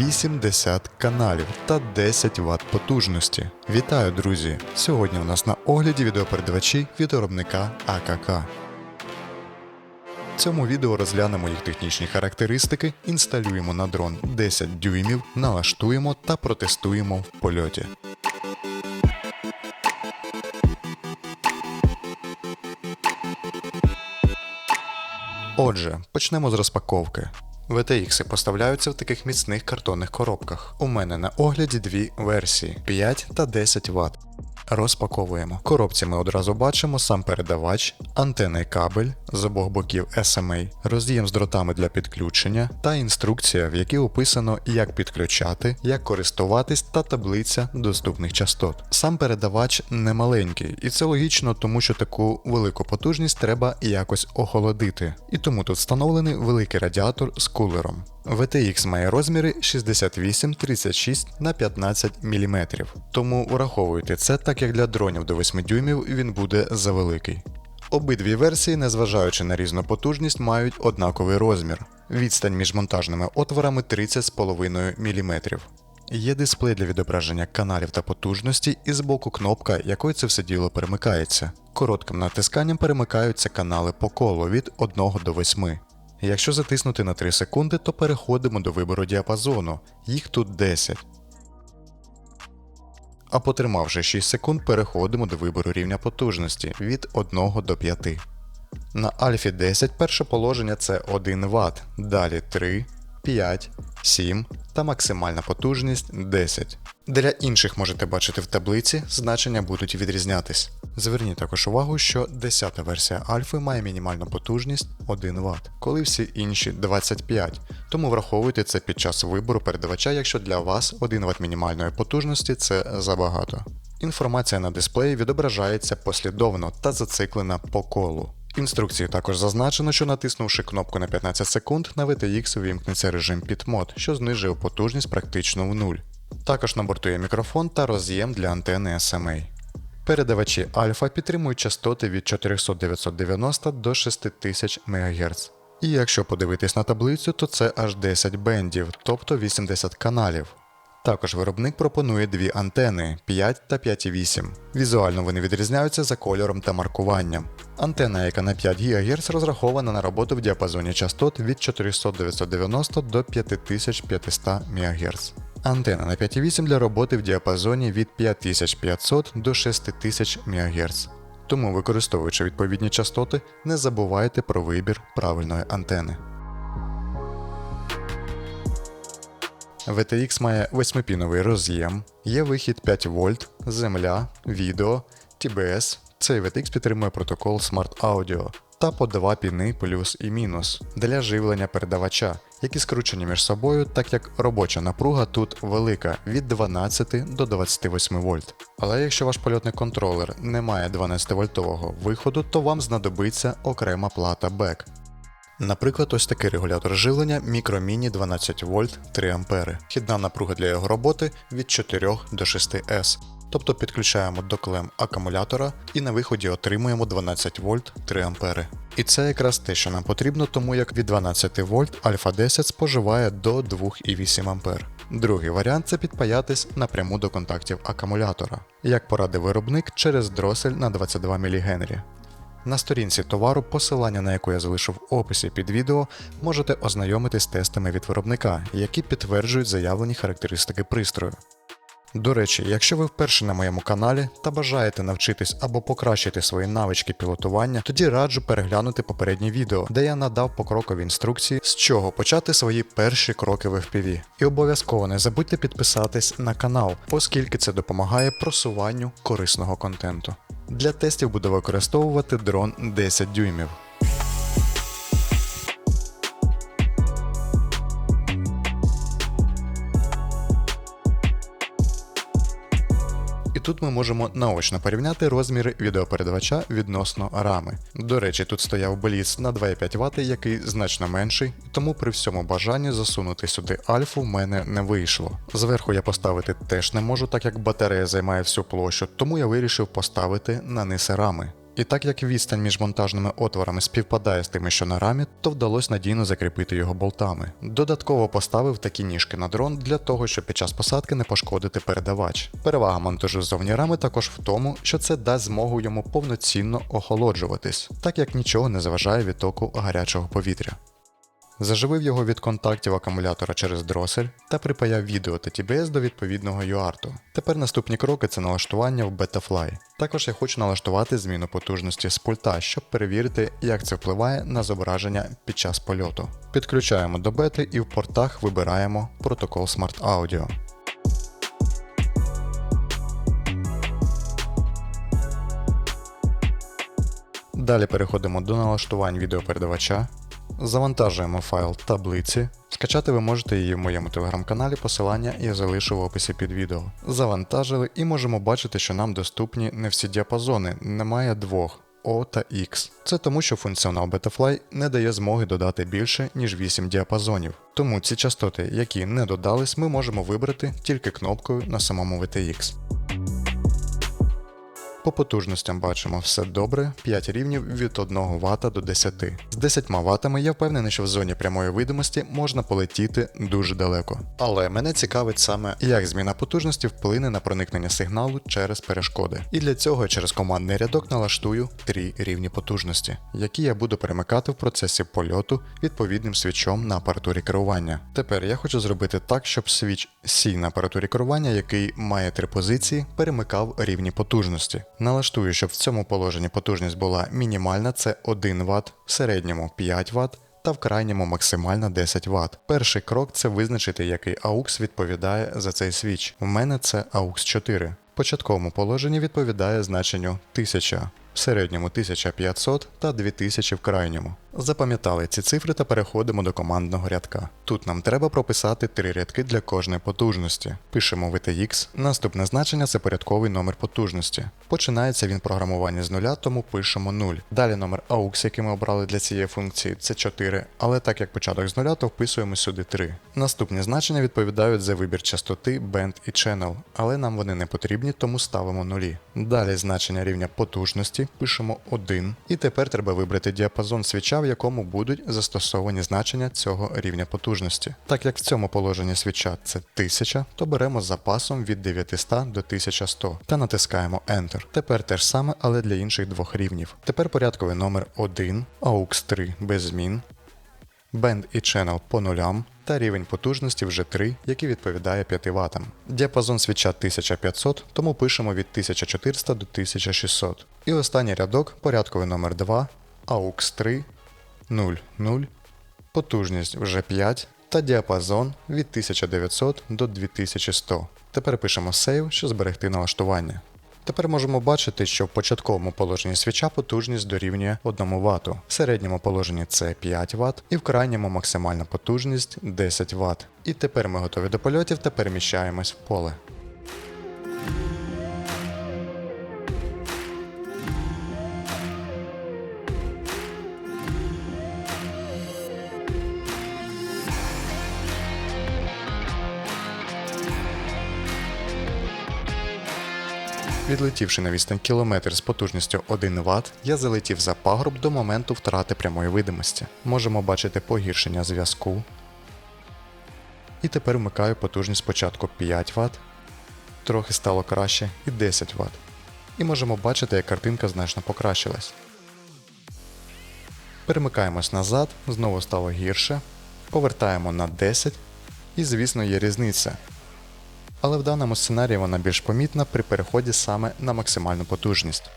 80 каналів та 10 Вт потужності. Вітаю, друзі! Сьогодні у нас на огляді відеопередавачі від виробника АКК. В цьому відео розглянемо їх технічні характеристики, інсталюємо на дрон 10 дюймів, налаштуємо та протестуємо в польоті. Отже, почнемо з розпаковки. VTX поставляються в таких міцних картонних коробках. У мене на огляді дві версії 5 та 10 Вт. Розпаковуємо. Коробці ми одразу бачимо сам передавач, антенний кабель з обох боків SMA, роз'єм з дротами для підключення та інструкція, в якій описано, як підключати, як користуватись та таблиця доступних частот. Сам передавач не маленький, і це логічно, тому що таку велику потужність треба якось охолодити. І тому тут встановлений великий радіатор з кулером. VTX має розміри 68, 36 на 15 мм, тому враховуйте це, так як для дронів до 8 дюймів він буде завеликий. Обидві версії, незважаючи на різну потужність, мають однаковий розмір. Відстань між монтажними отворами 30,5 мм. Є дисплей для відображення каналів та потужності і збоку кнопка, якою це все діло перемикається. Коротким натисканням перемикаються канали по колу від 1 до 8. Якщо затиснути на 3 секунди, то переходимо до вибору діапазону, їх тут 10. А потримавши 6 секунд, переходимо до вибору рівня потужності від 1 до 5. На Альфі 10 перше положення це 1 Вт, далі 3, 5, 7 та максимальна потужність 10. Для інших можете бачити в таблиці, значення будуть відрізнятись. Зверніть також увагу, що 10 версія Альфи має мінімальну потужність 1 Вт, коли всі інші 25, тому враховуйте це під час вибору передавача, якщо для вас 1 Вт мінімальної потужності це забагато. Інформація на дисплеї відображається послідовно та зациклена по колу. Інструкції також зазначено, що натиснувши кнопку на 15 секунд, на VTX увімкнеться режим PitMod, що знижує потужність практично в нуль. Також на борту є мікрофон та роз'єм для антени SMA. Передавачі Альфа підтримують частоти від 400-990 до 6000 МГц. І якщо подивитись на таблицю, то це аж 10 бендів, тобто 80 каналів. Також виробник пропонує дві антени 5 та 5,8. Візуально вони відрізняються за кольором та маркуванням. Антена, яка на 5 ГГц розрахована на роботу в діапазоні частот від 400-990 до 5500 МГц. Антена на 5,8 для роботи в діапазоні від 5500 до 6000 МГц. Тому, використовуючи відповідні частоти, не забувайте про вибір правильної антени. VTX має 8-піновий роз'єм, є вихід 5 вольт, земля, відео, TBS. Цей VTX підтримує протокол Smart Audio та по два піни плюс і мінус для живлення передавача, які скручені між собою, так як робоча напруга тут велика від 12 до 28 вольт. Але якщо ваш польотний контролер не має 12 вольтового виходу, то вам знадобиться окрема плата BEC. Наприклад, ось такий регулятор живлення мікроміні 12 вольт 3 ампери. Хідна напруга для його роботи від 4 до 6 С. Тобто підключаємо до клем акумулятора і на виході отримуємо 12 вольт 3 ампери. І це якраз те, що нам потрібно, тому як від 12 вольт Альфа 10 споживає до 2,8 ампер. Другий варіант це підпаятись напряму до контактів акумулятора, як порадив виробник через дросель на 22 мГ. На сторінці товару, посилання на яку я залишив в описі під відео, можете ознайомитись з тестами від виробника, які підтверджують заявлені характеристики пристрою. До речі, якщо ви вперше на моєму каналі та бажаєте навчитись або покращити свої навички пілотування, тоді раджу переглянути попереднє відео, де я надав покрокові інструкції, з чого почати свої перші кроки в FPV. І обов'язково не забудьте підписатись на канал, оскільки це допомагає просуванню корисного контенту. Для тестів буду використовувати дрон 10 дюймів. Тут ми можемо наочно порівняти розміри відеопередавача відносно рами. До речі, тут стояв Бліц на 2,5 Вт, який значно менший, тому при всьому бажанні засунути сюди альфу в мене не вийшло. Зверху я поставити теж не можу, так як батарея займає всю площу, тому я вирішив поставити на низ рами. І так як відстань між монтажними отворами співпадає з тими, що на рамі, то вдалося надійно закріпити його болтами. Додатково поставив такі ніжки на дрон для того, щоб під час посадки не пошкодити передавач. Перевага монтажу ззовні рами також в тому, що це дасть змогу йому повноцінно охолоджуватись, так як нічого не заважає відтоку гарячого повітря. Заживив його від контактів акумулятора через дросель та припаяв відео та TBS до відповідного UART. Тепер наступні кроки це налаштування в Betafly. Також я хочу налаштувати зміну потужності з пульта, щоб перевірити, як це впливає на зображення під час польоту. Підключаємо до бети і в портах вибираємо протокол Smart Audio. Далі переходимо до налаштувань відеопередавача. Завантажуємо файл таблиці. Скачати ви можете її в моєму телеграм-каналі, посилання я залишу в описі під відео. Завантажили і можемо бачити, що нам доступні не всі діапазони, немає двох. O та X. Це тому, що функціонал Betafly не дає змоги додати більше, ніж 8 діапазонів. Тому ці частоти, які не додались, ми можемо вибрати тільки кнопкою на самому VTX. По потужностям бачимо все добре, 5 рівнів від 1 Вт до 10. З 10 Вт я впевнений, що в зоні прямої видимості можна полетіти дуже далеко. Але мене цікавить саме, як зміна потужності вплине на проникнення сигналу через перешкоди. І для цього я через командний рядок налаштую 3 рівні потужності, які я буду перемикати в процесі польоту відповідним свічом на апаратурі керування. Тепер я хочу зробити так, щоб свіч C на апаратурі керування, який має три позиції, перемикав рівні потужності. Налаштую, щоб в цьому положенні потужність була мінімальна, це 1 Вт, в середньому 5 Вт. Та в крайньому максимально 10 Вт. Перший крок це визначити, який AUX відповідає за цей свіч. У мене це AUX 4. В початковому положенні відповідає значенню 1000, в середньому 1500 та 2000 в крайньому. Запам'ятали ці цифри та переходимо до командного рядка. Тут нам треба прописати три рядки для кожної потужності. Пишемо VTX, наступне значення це порядковий номер потужності. Починається він програмування з нуля, тому пишемо 0. Далі номер AUX, який ми обрали для цієї функції, це 4, але так як початок з нуля, то вписуємо сюди 3. Наступні значення відповідають за вибір частоти, band і channel, але нам вони не потрібні, тому ставимо нулі. Далі значення рівня потужності пишемо 1. І тепер треба вибрати діапазон свіча, в якому будуть застосовані значення цього рівня потужності. Так як в цьому положенні свіча це 1000, то беремо з запасом від 900 до 1100 та натискаємо Enter. Тепер те ж саме, але для інших двох рівнів. Тепер порядковий номер 1, AUX 3 без змін, Band і Channel по нулям та рівень потужності вже 3, який відповідає 5 Вт. Діапазон свіча 1500, тому пишемо від 1400 до 1600. І останній рядок порядковий номер 2, AUX 3, 0, 0, потужність вже 5 та діапазон від 1900 до 2100. Тепер пишемо Save, щоб зберегти налаштування. Тепер можемо бачити, що в початковому положенні свіча потужність дорівнює 1 Вт, в середньому положенні це 5 Вт і в крайньому максимальна потужність 10 Вт. І тепер ми готові до польотів та переміщаємось в поле. Відлетівши на відстань кілометр з потужністю 1 Вт, я залетів за пагорб до моменту втрати прямої видимості. Можемо бачити погіршення зв'язку. І тепер вмикаю потужність спочатку 5 Вт, трохи стало краще і 10 Вт. І можемо бачити, як картинка значно покращилась. Перемикаємось назад, знову стало гірше, повертаємо на 10 і, звісно, є різниця. Але в даному сценарії вона більш помітна при переході саме на максимальну потужність.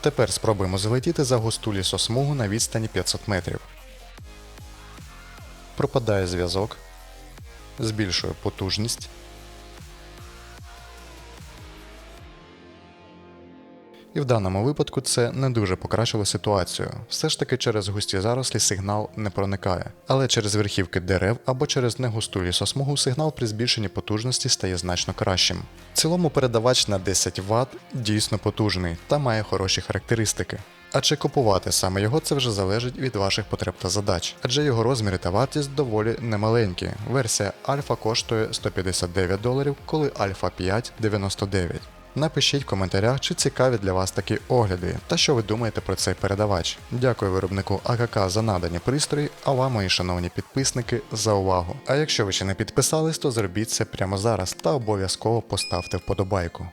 Тепер спробуємо залетіти за густу лісосмугу на відстані 500 метрів. Пропадає зв'язок, збільшує потужність. І в даному випадку це не дуже покращило ситуацію. Все ж таки через густі зарослі сигнал не проникає, але через верхівки дерев або через негусту лісосмугу сигнал при збільшенні потужності стає значно кращим. В цілому передавач на 10 Вт дійсно потужний та має хороші характеристики. А чи купувати саме його це вже залежить від ваших потреб та задач, адже його розміри та вартість доволі немаленькі. Версія Альфа коштує 159 доларів, коли Альфа 5 99. Напишіть в коментарях, чи цікаві для вас такі огляди, та що ви думаєте про цей передавач. Дякую виробнику АКК за надані пристрої, а вам, мої шановні підписники, за увагу. А якщо ви ще не підписались, то зробіть це прямо зараз та обов'язково поставте вподобайку.